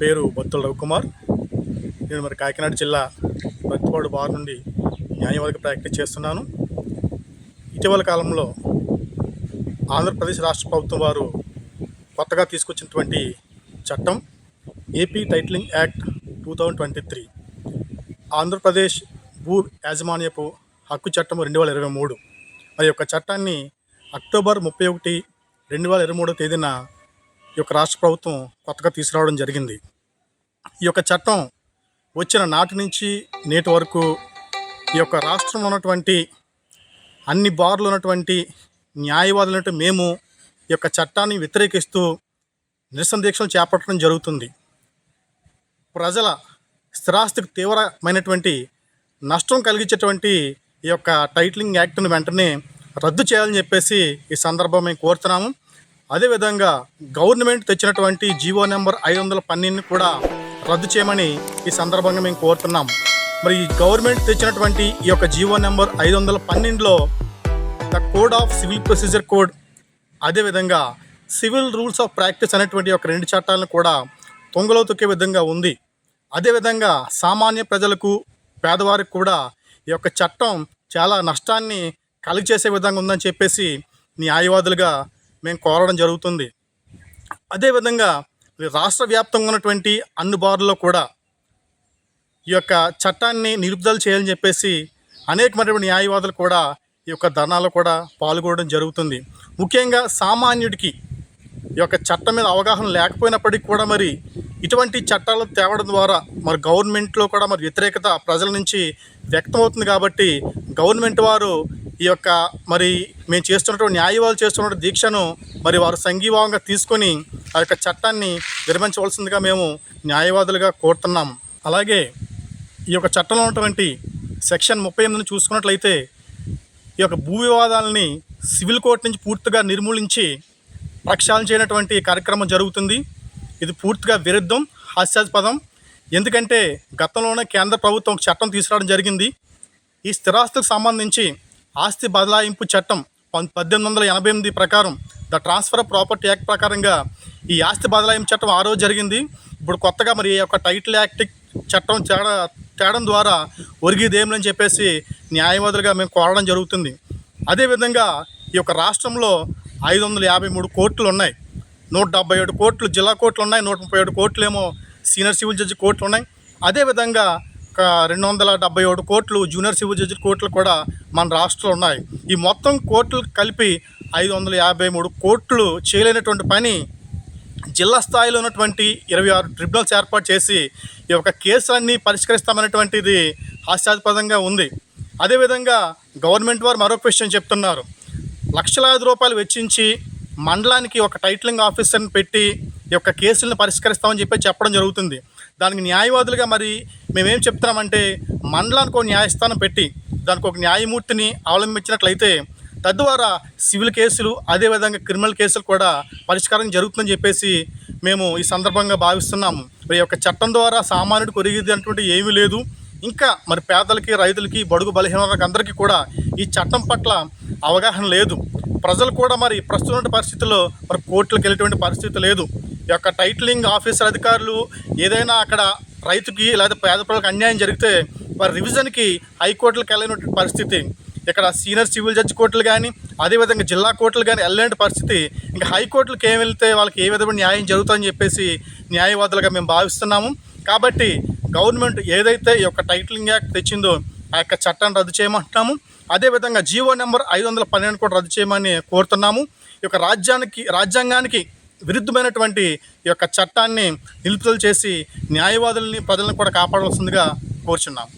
పేరు బొత్తుల రవికుమార్. నేను మరి కాకినాడ జిల్లా బత్తిపాడు బార్ నుండి న్యాయవాదిక ప్రాక్టీస్ చేస్తున్నాను. ఇటీవల కాలంలో ఆంధ్రప్రదేశ్ రాష్ట్ర ప్రభుత్వం వారు కొత్తగా తీసుకొచ్చినటువంటి చట్టం AP titling act two thousand twenty three. Andhra Pradesh భూ యాజమాన్యపు హక్కు చట్టం రెండు వేల ఇరవై మూడు. మరి యొక్క చట్టాన్ని అక్టోబర్ ముప్పై ఒకటి రెండు వేల ఇరవై మూడో తేదీన ఈ యొక్క రాష్ట్ర ప్రభుత్వం కొత్తగా తీసుకురావడం జరిగింది. ఈ యొక్క చట్టం వచ్చిన నాటి నుంచి నేటి వరకు ఈ యొక్క రాష్ట్రంలో ఉన్నటువంటి అన్ని బార్లు ఉన్నటువంటి న్యాయవాదులు మేము ఈ యొక్క చట్టాన్ని వ్యతిరేకిస్తూ నిరసన దీక్షలు చేపట్టడం జరుగుతుంది. ప్రజల స్థిరాస్తికి తీవ్రమైనటువంటి నష్టం కలిగించేటువంటి ఈ యొక్క టైటిలింగ్ యాక్ట్ను వెంటనే రద్దు చేయాలని చెప్పేసి ఈ సందర్భం మేము కోరుతున్నాము. అదేవిధంగా గవర్నమెంట్ తెచ్చినటువంటి జీవో నెంబర్ ఐదు వందల పన్నెండుని కూడా రద్దు చేయమని ఈ సందర్భంగా మేము కోరుతున్నాం. మరి ఈ గవర్నమెంట్ తెచ్చినటువంటి ఈ యొక్క జీవో నెంబర్ ఐదు వందల పన్నెండులో the code of civil procedure code అదేవిధంగా సివిల్ రూల్స్ ఆఫ్ ప్రాక్టీస్ అనేటువంటి ఒక రెండు చట్టాలను కూడా తొంగలో తొక్కే విధంగా ఉంది. అదేవిధంగా సామాన్య ప్రజలకు పేదవారికి కూడా ఈ యొక్క చట్టం చాలా నష్టాన్ని కలిగచేసే విధంగా ఉందని చెప్పేసి న్యాయవాదులుగా మేము కోరడం జరుగుతుంది. అదేవిధంగా రాష్ట్ర వ్యాప్తంగా ఉన్నటువంటి అన్ని బార్లలో కూడా ఈ యొక్క చట్టాన్ని నిలుపుదల చేయాలని చెప్పేసి అనేకమైనటువంటి న్యాయవాదులు కూడా ఈ యొక్క ధర్నాలో కూడా పాల్గొనడం జరుగుతుంది. ముఖ్యంగా సామాన్యుడికి ఈ యొక్క చట్టం మీద అవగాహన లేకపోయినప్పటికీ కూడా మరి ఇటువంటి చట్టాలు తేవడం ద్వారా మరి గవర్నమెంట్లో కూడా మరి వ్యతిరేకత ప్రజల నుంచి వ్యక్తమవుతుంది కాబట్టి గవర్నమెంట్ వారు ఈ యొక్క మరి మేము చేస్తున్నటువంటి న్యాయవాదులు చేస్తున్న దీక్షను మరి వారు సంఘీభావంగా తీసుకొని ఆ యొక్క చట్టాన్ని విరమించవలసిందిగా మేము న్యాయవాదులుగా కోరుతున్నాము అలాగే ఈ యొక్క చట్టంలో ఉన్నటువంటి సెక్షన్ ముప్పై ఎనిమిదిని చూసుకున్నట్లయితే ఈ యొక్క భూ వివాదాలని సివిల్ కోర్టు నుంచి పూర్తిగా నిర్మూలించి ప్రక్షాళన చేయనటువంటి కార్యక్రమం జరుగుతుంది. ఇది పూర్తిగా విరుద్ధం హాస్యాస్పదం. ఎందుకంటే గతంలోనే కేంద్ర ప్రభుత్వం ఒక చట్టం తీసుకురావడం జరిగింది. ఈ స్థిరాస్తులకు సంబంధించి ఆస్తి బదలాయింపు చట్టం పం- పద్దెనిమిది వందల ఎనభై ఎనిమిది ప్రకారం ద ట్రాన్స్ఫర్ ప్రాపర్టీ యాక్ట్ ప్రకారంగా ఈ ఆస్తి బదలాయింపు చట్టం ఆ రోజు జరిగింది. ఇప్పుడు కొత్తగా మరి ఈ యొక్క టైటిల్ యాక్ట్ చట్టం తేడా తేడం ద్వారా ఒరిగిదేమని చెప్పేసి న్యాయవాదులుగా మేము కోరడం జరుగుతుంది. అదేవిధంగా ఈ యొక్క రాష్ట్రంలో ఐదు వందల యాభై మూడు కోర్టులు ఉన్నాయి. నూట డెబ్బై ఏడు కోట్లు జిల్లా కోర్టులు ఉన్నాయి. నూట ముప్పై ఏడు కోట్లు ఏమో సీనియర్ సివిల్ జడ్జి కోర్టులు ఉన్నాయి. అదేవిధంగా రెండు వందల డెబ్బై ఏడు కోట్లు జూనియర్ సివిల్ జడ్జి కోట్లు కూడా మన రాష్ట్రంలో ఉన్నాయి. ఈ మొత్తం కోట్లు కలిపి ఐదు వందల యాభై మూడు కోట్లు చేయలేనటువంటి పని జిల్లా స్థాయిలో ఉన్నటువంటి ఇరవై ఆరు ట్రిబ్యునల్స్ ఏర్పాటు చేసి ఈ యొక్క కేసులన్నీ పరిష్కరిస్తామనేటువంటిది హాస్యాస్పదంగా ఉంది. అదేవిధంగా గవర్నమెంట్ వారు మరొక విషయం చెప్తున్నారు. లక్షలాది రూపాయలు వెచ్చించి మండలానికి ఒక టైటిలింగ్ ఆఫీసర్ని పెట్టి ఈ యొక్క కేసులను పరిష్కరిస్తామని చెప్పి చెప్పడం జరుగుతుంది. దానికి న్యాయవాదులుగా మరి మేమేం చెప్తున్నామంటే మండలానికి ఒక న్యాయస్థానం పెట్టి దానికి ఒక న్యాయమూర్తిని అవలంబించినట్లయితే తద్వారా సివిల్ కేసులు అదేవిధంగా క్రిమినల్ కేసులు కూడా పరిష్కారం జరుగుతుందని చెప్పేసి మేము ఈ సందర్భంగా భావిస్తున్నాము. మరి ఈ యొక్క చట్టం ద్వారా సామాన్యుడికి ఒరిగిది అటువంటి ఏమీ లేదు. ఇంకా మరి పేదలకి రైతులకి బడుగు బలహీనలకు అందరికీ కూడా ఈ చట్టం పట్ల అవగాహన లేదు. ప్రజలు కూడా మరి ప్రస్తుత పరిస్థితుల్లో మరి కోర్టులకు వెళ్ళేటువంటి పరిస్థితి లేదు. యొక్క టైటిలింగ్ ఆఫీసర్ అధికారులు ఏదైనా అక్కడ రైతుకి లేదా పేద ప్రజలకు అన్యాయం జరిగితే వారి రివిజన్కి హైకోర్టులకు వెళ్ళినటువంటి పరిస్థితి. ఇక్కడ సీనియర్ సివిల్ జడ్జి కోర్టులు కానీ అదేవిధంగా జిల్లా కోర్టులు కానీ వెళ్ళలేని పరిస్థితి. ఇంకా హైకోర్టులకు ఏం వెళ్తే వాళ్ళకి ఏ విధమైన న్యాయం జరుగుతుందని చెప్పేసి న్యాయవాదులుగా మేము భావిస్తున్నాము. కాబట్టి గవర్నమెంట్ ఏదైతే ఈ యొక్క టైటిలింగ్ యాక్ట్ తెచ్చిందో ఆ యొక్క చట్టాన్ని రద్దు చేయమంటున్నాము. అదేవిధంగా జీవో నెంబర్ ఐదు వందల పన్నెండు కూడా రద్దు చేయమని కోరుతున్నాము. ఈ యొక్క రాజ్యానికి రాజ్యాంగానికి విరుద్ధమైనటువంటి ఈ యొక్క చట్టాన్ని నిలుపుదల చేసి న్యాయవాదుల్ని ప్రజలను కూడా కాపాడవలసిందిగా కోరుచున్నాం.